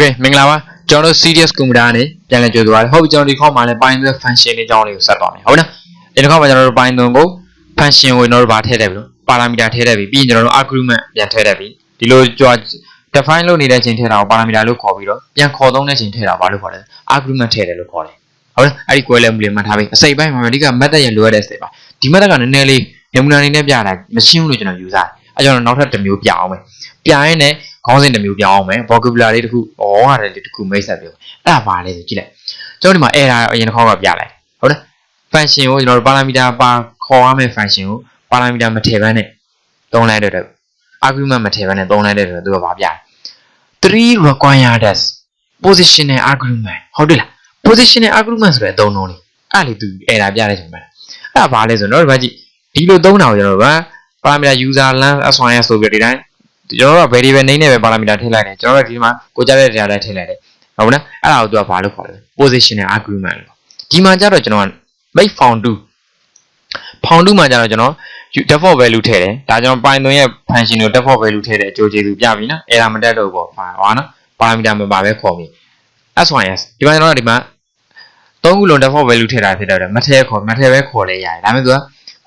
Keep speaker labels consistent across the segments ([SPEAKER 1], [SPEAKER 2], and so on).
[SPEAKER 1] Okay မင်္ဂလာပါကျွန်တော်တို့ serious computer နဲ့ပြန်လည်ကြိုဆိုပါရစေဟုတ်ပြီကျွန်တော်ဒီခေါက်မှာလည်း Python function လေးအကြောင်းလေးကိုဆက်သွားမယ်ဟုတ်နော်ဒီတစ်ခေါက်မှာကျွန်တော်တို့ Python ကို function ကိုကျွန်တော်တို့ဗာထည့်တယ်ပြီလို့ parameter ထည့်တယ်ပြီပြီးရင်ကျွန်တော်တို့ argument ပြန်ထည့်တယ်ပြီဒီလိုကြွား define လုပ်နေတဲ့ချိန်ထည့်တာကို parameter လို့ခေါ်ပြီးတော့ပြန်ခေါ်သုံးတဲ့ချိန်ထည့်တာဘာလို့ခေါ်လဲ argument ထည့်တယ်လို့ခေါ်တယ်ဟုတ်လားအဲ့ဒီကွဲလဲမှုလေးမှတ်ထားပြီအစိပ်ပိုင်းမှာအဓိက method ရဲ့လိုအပ်တဲ့စိပ်ပါဒီ method ကနည်းနည်းလေးနမူနာအနေနဲ့ပြတာမရှင်းဘူးလို့ကျွန်တော်ယူဆတယ်အဲကြောင့်နောက်ထပ်တစ်မျိုးပြအောင်မယ်ပြရင်လည်း ခေါင်းစဉ်တစ်မျိုးပြောင်းအောင်မယ် vocabulary တစ်ခုဩရတယ်တစ်ခုမိတ်ဆက်ပြောအဲ့ဒါပါလေဆိုကြည့်လိုက်ကျွန်တော်ဒီမှာ error အရင်တစ်ခေါက်ကပြလိုက်ဟုတ်လား function ကိုကျွန်တော်တို့ parameter ပါခေါ်ရမယ့် function ကို parameter မထည့်ဘဲနဲ့သုံးလိုက်တဲ့အတွက် argument မထည့်ဘဲနဲ့သုံးလိုက်တဲ့အတွက်သူကဘာပြလဲ3 required as positional argument ဟုတ်တယ်လား positional argument ဆိုတဲ့အသုံးလုံးလေးအဲ့လေသူ error ပြတဲ့ချိန်မှာအဲ့ဒါဘာလဲဆိုတော့ဒီမှာကြည့်ဒီလိုသုံးတာကိုကျွန်တော်တို့က parameter user len s1s ဆိုပြီးဒီတိုင်း ကျွန်တော်တို့က variable name နဲ့ပဲ parameter ထည့်လိုက်တယ်ကျွန်တော်တို့ဒီမှာကိုကြားတဲ့ data တိုင်းထည့်လိုက်တယ်ဟုတ်လားအဲ့ဒါကိုသူကဘာလို့ခေါ်လဲ positional argument လို့ဒီမှာကျတော့ကျွန်တော်က make found to found to မှာကျတော့ကျွန်တော် default value ထည့်တယ်ဒါကျွန်တော် python ရဲ့ function ကို default value ထည့်တဲ့အကျိုးကျေးဇူးပြပြီနော် error မတက်တော့ဘူးပေါ့ဟာနော် parameter မပါပဲခေါ်ပြီ s1s ဒီမှာကျွန်တော်တို့ဒီမှာသုံးခုလုံး default value ထည့်တာဖြစ်တော့မထည့်ခေါ်မထည့်ပဲခေါ်လဲရတယ်ဒါပေမဲ့သူက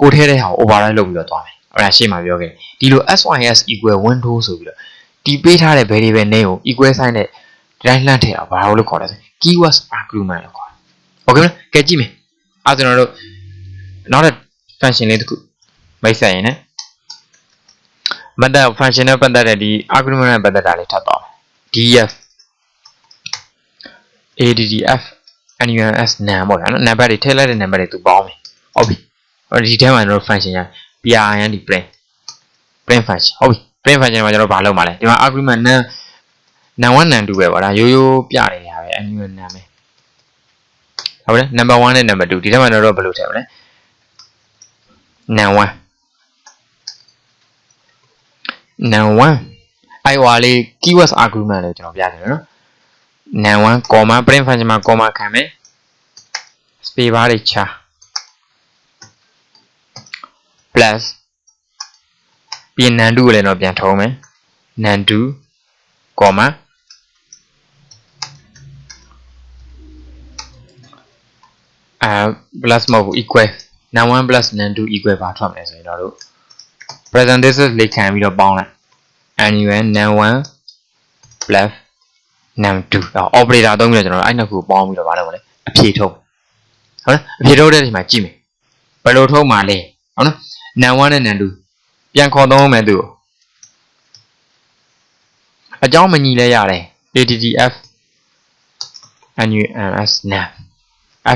[SPEAKER 1] ကိုထည့်တဲ့ဟာကို override လုပ်ပြီးတော့သွားမယ် အဲ့ဒါရှေ့မှာပြောခဲ့ဒီလို sys equal window ဆိုပြီးတော့ဒီပေးထားတဲ့ variable name ကို equal sign နဲ့ဒီတိုင်းလှမ်းထည့်အောင်ဘာလို့ခေါ်လဲဆို keywords argument လို့ခေါ်တယ်။ Okay မလား။ကဲကြည့်မယ်။အဲကျွန်တော်တို့နောက်တဲ့ function လေးတစ်ခုမိတ်ဆက်ရင်ね method function နဲ့ပတ်သက်တဲ့ဒီ argument နဲ့ပတ်သက်တာလေးထပ်သွားမယ်။ df addf nuns nan ပေါ့ဗျာနော် number တွေထည့်လိုက်တဲ့ number တွေသူပေါင်းမယ်။ဟုတ်ပြီ။ဒီထဲမှာကျွန်တော် function ရ print print print function ဟုတ်ပြီ print function မှာကျွန်တော်ဘာလုပ်မှာလဲဒီမှာ argument nan nan 1 nan 2ပဲပေါ့ဒါရိုးရိုးပြနေတာပဲ argument nan ပဲဟုတ်တယ် number 1နဲ့ number 2ဒီထဲမှာတော့ဘယ်လိုထည့်မလဲ nan 1 nan 1အဲ့ဟွာလေး keywords argument လို့ကျွန်တော်ပြတယ်နော် nan 1 comma print function မှာ comma ခံမယ် space bar တွေချ plus ပြီးနန်တူကိုလည်းတော့ပြန်ထုံးမယ်နန်တူကောမအာ plus မဟုတ်ဘူး equal nan 1 plus nan 2 equal ဘာထွက်မလဲဆိုရင်တော့တို့ parenthesis လေးခံပြီးတော့ပေါင်းလိုက် annual nan 1 plus nan 2အော် operator သုံးပြီးတော့ကျွန်တော်အဲ့နှစ်ခုပေါင်းပြီးတော့ဘာလုပ်မလဲအဖြေထုတ်ဟုတ်လားအဖြေထုတ်တဲ့အချိန်မှာကြည့်မယ်ဘယ်လိုထုတ်မှာလဲဟုတ် နော် nan 1နဲ့ nan 2ပြန်ခေါ်သုံးမယ်သူအကြောင်းမညီလဲရတယ် addf nums nav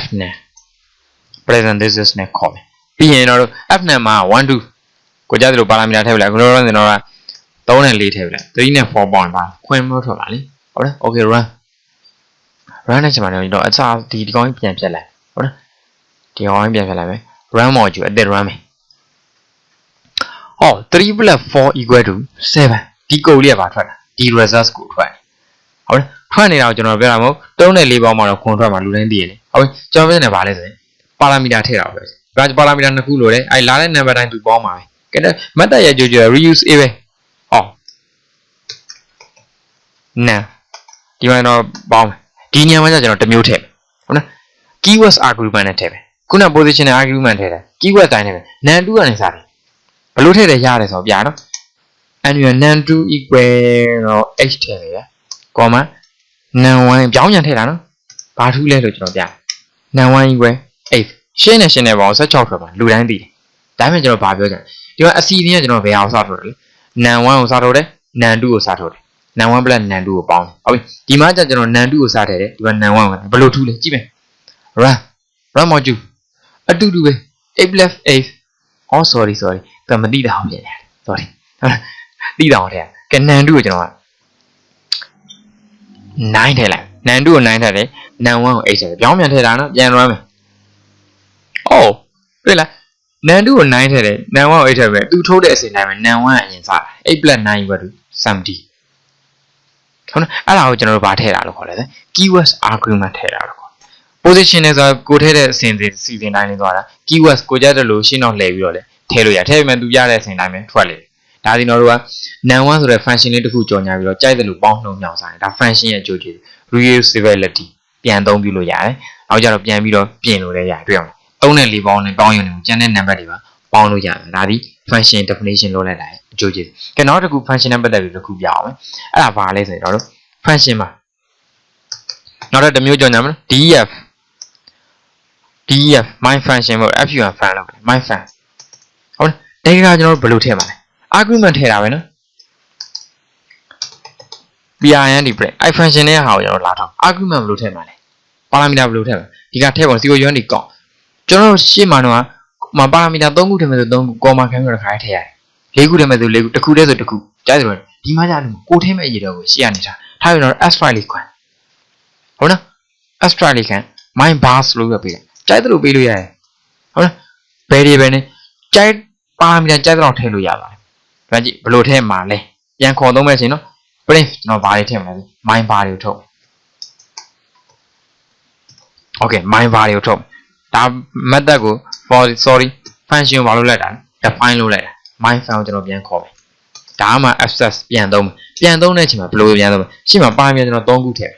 [SPEAKER 1] f nav present this is နဲ့ခေါ်မယ်ပြီးရင်တော့ f nav မှာ1 2ကိုကြတဲ့လိုပါရာမီတာထည့်ပြလိုက်ကျွန်တော်တို့ကတော့3နဲ့4ထည့်ပြလိုက်3နဲ့4ပေါင်းပါခွင့်မလို့ထွက်ပါလေဟုတ်လား okay run run နဲ့ချိန်မှာတော့အစားဒီဒီကောင်းကြီးပြန်ပြတ်လိုက်ဟုတ်လားဒီကောင်းကြီးပြန်ပြတ်လိုက်မယ် run module အသက် run မယ် ဟော3 plus 4 equal to 7ဒီကုတ်လေးကဘာထွက်တာဒီ results ကိုထွက်ဟုတ်လားထွက်နေတာကိုကျွန်တော်ပြောတာမဟုတ်3နဲ့4ပေါင်းမှာတော့ခွန်ထွက်မှာလူတိုင်းသိရတယ်ဟုတ်ပြီကျွန်တော်ပြောနေပါလဲဆိုရင်ပါရာမီတာထည့်တာပဲဒါပါရာမီတာနှစ်ခုလိုတယ်အဲလာတဲ့ number တိုင်းသူပေါင်းပါပဲကဲတော့ method ရဲ့ကြိုးကြိုး reuse a ပဲဟောနာဒီမှာတော့ပေါင်းဒီညမှာကျကျွန်တော်တစ်မျိုးထည့်ဟုတ်နော် keywords argument နဲ့ထည့်ပဲခုန position နဲ့ argument ထည့်တယ် keyword တိုင်းနဲ့ပဲ nan 2ကနေစတယ် ဘလို့ထည့်တယ်ရတယ်ဆိုတော့ပြနော် annual nan 2 equal တော့ h ထည့်ရယ် comma nan 1ပြောင်းပြန်ထည့်တာနော်ဘာထူးလဲလို့ကျွန်တော်ပြ nan 1 equal h ရှင်းနေရှင်းနေပါအောင်16ထွက်ပါလူတိုင်းသိတယ်ဒါပေမဲ့ကျွန်တော်ဘာပြောကြလဲဒီမှာအစီအစဉ်ကကျွန်တော်ဘယ်အောင်စထုတ်တယ်လဲ nan 1ကိုစထုတ်တယ် nan 2ကိုစထုတ်တယ် nan 1 plus nan 2ကိုပေါင်းတယ်ဟုတ်ပြီဒီမှာကျကျွန်တော် nan 2ကိုစထည့်တယ်ဒီမှာ nan 1ကိုဘယ်လိုထူးလဲကြည့်မယ် run run module အတူတူပဲ8 plus 8 oh sorry sorry ကမတိတာအောင်ပြင်တယ် sorry တိတာအောင်ထည့်ကနန်2ကိုကျွန်တော်က9ထည့်လိုက်နန်2ကို9ထည့်တယ်နန်1ကို8ထည့်တယ်ပြောင်းပြန်ထည့်တာနော်ပြန် run မယ်အော်တွေ့လားနန်2ကို9ထည့်တယ်နန်1ကို8ထည့်ပဲသူထိုးတဲ့အချိန်တိုင်းမှာနန်1ကအရင်စတာ8 plus 9 equal to 70ဟုတ်နော်အဲ့ဒါကိုကျွန်တော်တို့ဗာထည့်တာလို့ခေါ်တယ် keywords argument ထည့်တာလို့ခေါ် position နဲ့ဆိုကိုထည့်တဲ့အစဉ်စီစီစဉ်တိုင်းလေးသွားတာ keywords ကိုကြတဲ့လို့ရှင်းတော့လှည့်ပြီးတော့လေ ထည့်လို့ရထည့်ပေမဲ့သူရတဲ့အစဉ်တိုင်းပဲထွက်လေဒါဒီကျွန်တော်တို့က nan1 ဆိုတဲ့ function လေးတစ်ခုကြော်ညာပြီးတော့ကြိုက်တယ်လို့ပေါင်းနှုံမြောင်စားတယ်ဒါ function ရဲ့အကျိုးကျေးဇူး reusability ပြန်သုံးပြလို့ရတယ်နောက်ကြတော့ပြန်ပြီးတော့ပြင်လို့လည်းရတယ်တွေ့အောင်သုံးနဲ့လေးပေါင်းနဲ့ပေါင်းရုံနဲ့ကျန်တဲ့ number တွေပါပေါင်းလို့ရတယ်ဒါဒီ function definition လို့လိုက်တာရဲ့အကျိုးကျေးဇူးကဲနောက်တစ်ခု function နဲ့ပတ်သက်ပြီးတစ်ခုပြအောင်မယ်အဲ့ဒါဘာလဲဆိုရင်တော့ function မှာနောက်တစ်မျိုးကြော်ညာမလား def def my function ပေါ့ fun fan လို့ my fan ဟုတ်လားဒါကကျွန်တော်တို့ဘယ်လိုထည့်မှာလဲ argument ထည့်တာပဲနော် PRN ဒီ break အဲ့ function နဲ့ဟာကိုကျွန်တော်လာထောက် argument ဘယ်လိုထည့်မှာလဲ parameter ဘယ်လိုထည့်မှာဒီကထည့်ပုံ zero unit ဒီကောက်ကျွန်တော်တို့ရှေ့မှာတော့မ parameter 3ခုထည့်မယ်ဆို3ခု comma ခံပြီးတော့ခါထည့်ရတယ်၄ခုထည့်မယ်ဆို၄ခုတစ်ခုတည်းဆိုတစ်ခုကြားတယ်ဒီမှာကြားတယ်ကိုထည့်မဲ့အရေးတော့ကိုရှေ့ကနေထားထားပြီးတော့ extra လေးခွန်ဟုတ်နော် extra လေးခံ my bars လို့ပြပေးတယ်ကြိုက်တယ်လို့ပေးလို့ရတယ်ဟုတ်လား variable နဲ့ကြိုက် parameter ကြိုက်တော့ထည့်လို့ရပါတယ်ဒါကြည့်ဘယ်လိုထည့်မှာလဲပြန်ခေါ်သုံးမယ်ဆိုရင်နော် print ကျွန်တော်ဘာတွေထည့်မလဲ my bar တွေကိုထုတ်မယ် okay my bar တွေကိုထုတ်မယ်ဒါ method ကို for sorry function ကိုဘာလို့လိုက်တာလဲ define လုပ်လိုက်တာ my file ကိုကျွန်တော်ပြန်ခေါ်မယ်ဒါမှ access ပြန်သုံးမယ်ပြန်သုံးတဲ့အချိန်မှာဘယ်လိုပြန်သုံးမလဲရှေ့မှာ parameter ကျွန်တော်3ခုထည့်မယ်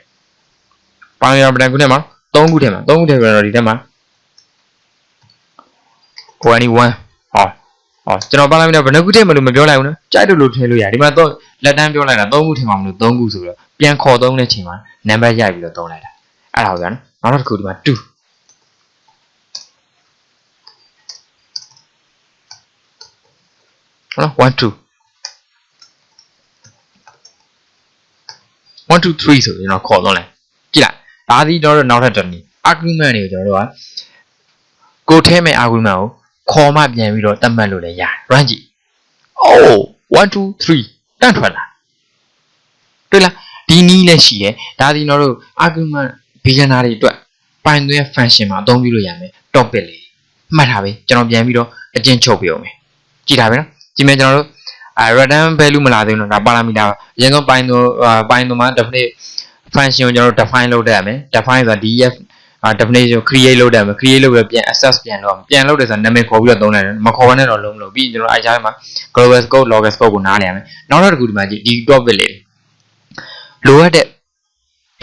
[SPEAKER 1] parameter ဘယ်နှခုထည့်မှာ3ခုထည့်မှာ3ခုထည့်ပြီးတော့ဒီထဲမှာ21ဟော ဟောကျွန်တော် parameter ဘယ်နှခုထည့်မလို့မပြောလိုက်ဘူးနော်ကြိုက်တယ်လို့ထည့်လို့ရတယ်ဒီမှာတော့လက်တန်းပြောလိုက်တာ3ခုထည့်မှာမလို့3ခုဆိုပြီးတော့ပြန်ခေါ်သုံးတဲ့အချိန်မှာ number ရိုက်ပြီးတော့သုံးလိုက်တာအဲ့ဒါကိုပြောနော်နောက်တစ်ခုဒီမှာ2ဟုတ်လား1 2 1 2 3ဆိုရင်တော့ခေါ်သုံးလိုက်ကြည့်လိုက်ဒါသည်တော့နောက်ထပ်တစ်နည်း argument တွေကိုကျွန်တော်တို့ကကိုထဲမဲ့ argument ကို ခေါ်မှပြန်ပြီးတော့တတ်မှတ်လို့လည်းရတယ် run ကြည့် oh 1 2 3တန့်ထွက်လာတွေ့လားဒီနည်းလည်းရှိတယ်ဒါသည်ကျွန်တော်တို့ argument beginner တွေအတွက် Python ရဲ့ function မှာအသုံးပြုလို့ရမယ် topic လေးမှတ်ထားပြီကျွန်တော်ပြန်ပြီးတော့အကျဉ်းချုပ်ပြအောင်မယ်ကြည့်ထားပြီနော်ဒီမှာကျွန်တော်တို့အဲ return value မလာသေးဘူးနော်ဒါ parameter ပါအရင်ဆုံး Python Python မှာ definite function ကိုကျွန်တော်တို့ define လုပ်တတ်ရမယ် define ဆိုတာ def အာ definition create လုပ်တယ်မယ် create လုပ်ပြီးတော့ပြန် access ပြန်လုပ်ပြန်လုပ်တယ်ဆိုတာနာမည်ခေါ်ပြီးတော့သုံးလိုက်တယ်မခေါ်ဘဲနဲ့တော့လုံးမလို့ပြီးရင်ကျွန်တော်အဲကြားထဲမှာ global scope local scope ကိုနားလည်ရမယ်နောက်တစ်ခုဒီမှာကြည့်ဒီ topic လေးလိုအပ်တဲ့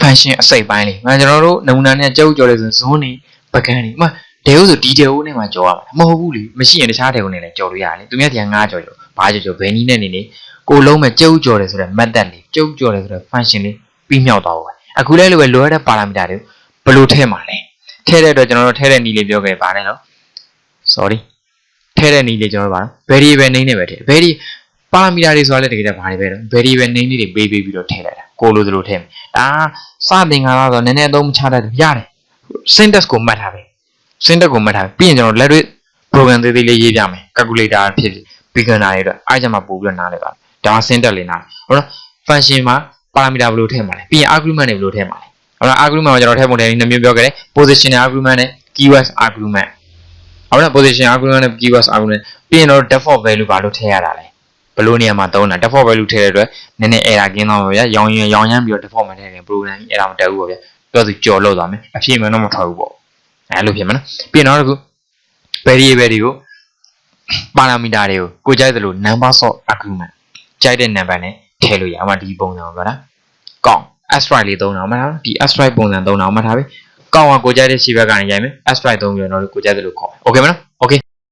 [SPEAKER 1] function အစိတ်ပိုင်းလေးငါကျွန်တော်တို့နမူနာနဲ့ကြောက်ကြော်တယ်ဆို zone နေပကန်းနေဥမာ del ဆို detail နဲ့မှကြော်ရမှာမဟုတ်ဘူးလေမရှိရင်တခြား del နဲ့လည်းကြော်လို့ရတယ်လေသူများတရားငါကြော်ကြော်ဘာကြော်ကြော်ဘယ်နည်းနဲ့နေနေကိုလုံးမဲ့ကြောက်ကြော်တယ်ဆိုတဲ့ method လေးကြောက်ကြော်တယ်ဆိုတဲ့ function လေးပြီးမြောက်သွားပါအခုလဲလိုပဲလိုအပ်တဲ့ parameter တွေ ဘယ်လိုထည့်မှာလဲထည့်တဲ့အတွက်ကျွန်တော်တို့ထည့်တဲ့နည်းလေးပြောခဲ့ပါတယ်နော် sorry ထည့်တဲ့နည်းလေးကျွန်တော်တို့ပါ variable name နဲ့ပဲထည့် vari parameter တွေဆိုတာလည်းတကယ်တော့ဘာတွေပဲတော့ variable name လေးတွေပေးပေးပြီးတော့ထည့်လိုက်တာကိုလိုသလိုထည့်မယ်ဒါစတင်ခါတော့နည်းနည်းအသုံးမချတတ်ဘူးရတယ် syntax ကိုမှတ်ထားပဲ syntax ကိုမှတ်ထားပြီးရင်ကျွန်တော်လက်တွေ့ program သေးသေးလေးရေးပြမယ် calculator ဖြစ်ဖြစ် beginner တွေအတွက်အားကြမှာပို့ပြီးတော့နားလဲပါဒါ syntax လေးနားဟုတ်နော် function မှာ parameter ဘယ်လိုထည့်မှာလဲပြီးရင် argument တွေဘယ်လိုထည့်မှာလဲ ဟုတ်လား argument ကိုကျွန်တော်ထည့်ပုံတယ်နှစ်မျိုးပြောခဲ့တယ် positional argument နဲ့ keyword argument ဟုတ်လား position argument နဲ့ keyword argument ပြီးရင်တော့ default value ဘာလို့ထည့်ရတာလဲဘယ်လိုနေရာမှာသုံးတာ default value ထည့်တဲ့အတွက်နည်းနည်း error ကင်းသွားမှာဗျာရောင်ရင်ရောင်ရမ်းပြီးတော့ default မှာထည့်ရင် program ကြီး error မတက်ဘူးပေါ့ဗျာပြောသူကြော်လို့သွားမယ်အဖြစ်မှန်တော့မထွက်ဘူးပေါ့အဲလိုဖြစ်မှာနော်ပြီးရင်တော့တစ်ခု variable တွေကို parameter တွေကိုကိုကြိုက်သလို number of argument ကြိုက်တဲ့ number နဲ့ထည့်လို့ရအောင်ဒီပုံစံပါလားကောင်း astride လေးသုံးအောင်မှတ်ထားဒီ astride ပုံစံသုံးအောင်မှတ်ထားပြီကောင်းအောင်ကိုကြိုက်တဲ့ shape ကနေရိုက်မယ် astride သုံးပြီးတော့တော့ကိုကြိုက်သလိုခေါ်မယ် okay မနော် okay